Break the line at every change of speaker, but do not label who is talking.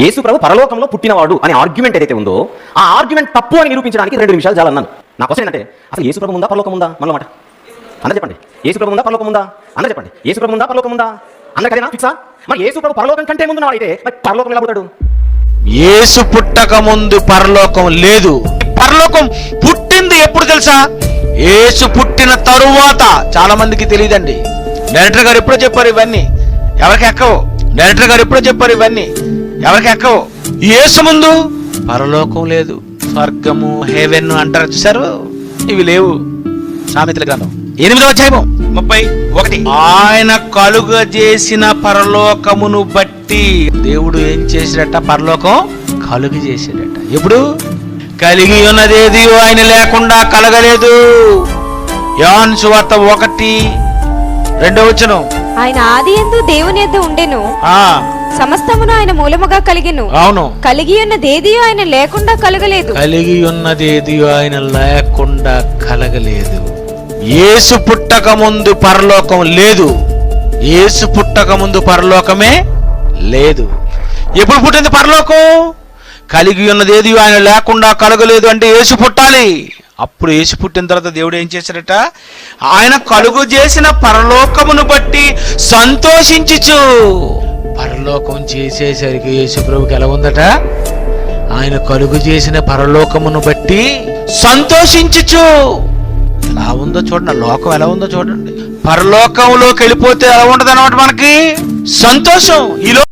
యేసు ప్రభు పరలోకంలో పుట్టినవాడు అనే ఆర్గ్యుమెంట్ ఏదైతే ఉందో ఆ ఆర్గ్యుమెంట్ తప్పు అని నిరూపించడానికి రెండు నిమిషాలు చాలన్నాను నా క్వశ్చన్ ఏంటంటే అసలు యేసు ప్రభు ఉందా పరలోకం ఉందా మనమాట అందరూ చెప్పండి. యేసు ప్రభు ఉందా పరలోకం ఉందా అందరూ చెప్పండి. యేసు ప్రభు ఉందా పరలోకం ఉందా అందరికైనా ఫిక్సా మరి యేసు ప్రభు పరలోకం కంటే ముందు అయితే మరి పరలోకం ఎలా పుట్టాడు
యేసు పుట్టక ముందు పరలోకం లేదు. పరలోకం పుట్టింది ఎప్పుడు తెలుసా? యేసు పుట్టిన తరువాత. చాలా మందికి తెలియదండి. డైరెక్టర్ గారు ఎప్పుడో చెప్పారు ఇవన్నీ? ఎవరికి ఎక్కవు? డైరెక్టర్ గారు ఎప్పుడో చెప్పారు ఇవన్నీ? ఎవరికి ఎక్కవు? యేసు ముందు. పరలోకం లేదు స్వర్గము హేవెన్ అంటారు చూసారు ఇవి లేవు. సామెతల గ్రంథం. ఎనిమిదో అధ్యాయము. ముప్పై ఒకటి. ఆయన కలుగ చేసిన పరలోకమును బట్టి దేవుడు ఏం చేసినట్ట పరలోకం కలుగు చేసాడట ఎప్పుడు? కలిగి ఉన్నదేది ఆయన లేకుండా కలగలేదు. యోహాను సువార్త ఒకటి రెండో వచనం.
ఆయన ఆది ఎందు దేవుని యొద్ద ఉండెను.
ఆ.
సమస్తమును ఆయన మూలముగా కలిగెను.
అవును.
కలిగి ఉన్నదేది ఆయన లేకుండా కలగలేదు.
కలిగి ఉన్నదేది ఆయన లేకుండా కలగలేదు. యేసు పుట్టక ముందు పరలోకం లేదు. యేసు పుట్టక ముందు పరలోకమే లేదు. ఎప్పుడు పుట్టింది పరలోకం? కలిగి ఉన్నదేది ఆయన లేకుండా కలగలేదు అంటే యేసు పుట్టాలి. అప్పుడు యేసు పుట్టిన తర్వాత దేవుడు ఏం చేశాడట? ఆయన కలుగు చేసిన పరలోకమును బట్టి సంతోషించుచు. పరలోకం చేసేసరికి యేసు ప్రభుకి ఎలా ఉందట? ఆయన కలుగు చేసిన పరలోకమును బట్టి సంతోషించుచు. ఎలా ఉందో చూడండి లోకం ఎలా ఉందో చూడండి. పరలోకంలోకి వెళ్ళిపోతే ఎలా ఉండదు అనమాట మనకి? సంతోషం. ఈ లో-